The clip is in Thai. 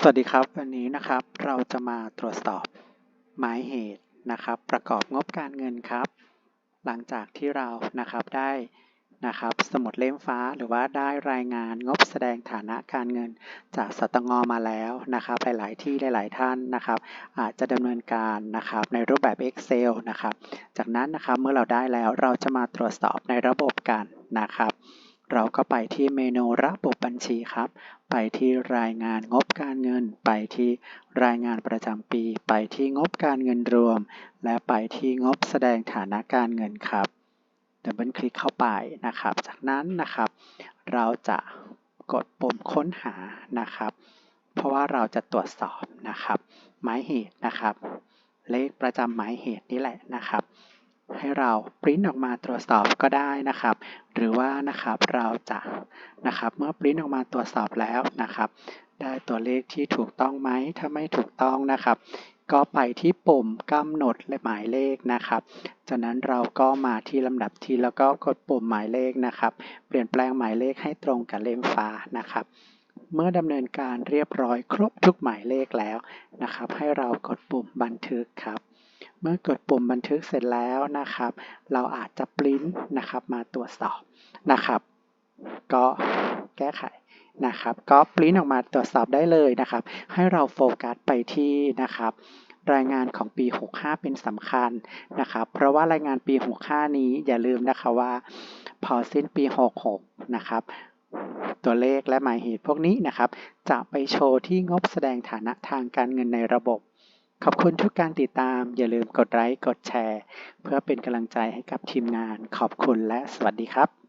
สวัสดีครับ วันนี้นะครับเราจะมาตรวจสอบหมายเหตุนะครับ ประกอบงบการเงินครับ หลังจากที่เรานะครับได้นะครับ สมุดเล่มฟ้าหรือว่าได้รายงานงบแสดงฐานะการเงิน จากสตงมาแล้วนะครับ หลาย ๆ ที่หลาย ๆ ท่านนะครับ อาจจะดำเนินการนะครับในรูปแบบ Excel นะครับ จากนั้นนะครับเมื่อเราได้แล้วเราจะมาตรวจสอบในระบบกันนะครับ เราก็ไปที่เมนูระบบบัญชีครับ ไปที่รายงานงบการเงิน ไปที่รายงานประจำปี ไปที่งบการเงินรวม และไปที่งบแสดงฐานะการเงินครับดับเบิลคลิกเข้าไปนะครับ จากนั้นนะครับ เราจะกดปุ่มค้นหานะครับ เพราะว่าเราจะตรวจสอบนะครับ หมายเหตุนะครับ เลขประจำหมายเหตุนี่แหละนะครับ ให้เราปริ้นออกมาตรวจสอบก็ได้นะครับ หรือว่านะครับเราจะนะครับเมื่อปริ้นออกมาตรวจสอบแล้วนะครับ ได้ตัวเลขที่ถูกต้องไหมถ้าไม่ถูกต้องนะครับ ก็ไปที่ปุ่มกำหนดและหมายเลขนะครับ จากนั้นเราก็มาที่ลำดับที่แล้วก็กดปุ่มหมายเลขนะครับ เปลี่ยนแปลงหมายเลขให้ตรงกับเล่มฟ้านะครับเมื่อดำเนินการเรียบร้อยครบทุกหมายเลขแล้วนะครับ ให้เรากดปุ่มบันทึกครับ เมื่อกดปุ่มบันทึกเสร็จแล้วนะครับ เราอาจจะปริ้นนะครับมาตรวจสอบนะครับ ก็แก้ไขนะครับ ก็ปริ้นออกมาตรวจสอบได้เลยนะครับ ให้เราโฟกัสไปที่นะครับ รายงานของปี 65 เป็นสำคัญนะครับ เพราะว่ารายงานปี 65 นี้อย่าลืมนะคะว่า พอสิ้นปี 66 นะครับตัวเลขและหมายเหตุพวกนี้นะครับ จะไปโชว์ที่งบแสดงฐานะทางการเงินในระบบ ขอบคุณทุกการติดตาม อย่าลืมกดไลค์ กดแชร์ เพื่อเป็นกำลังใจให้กับทีมงาน ขอบคุณและสวัสดีครับ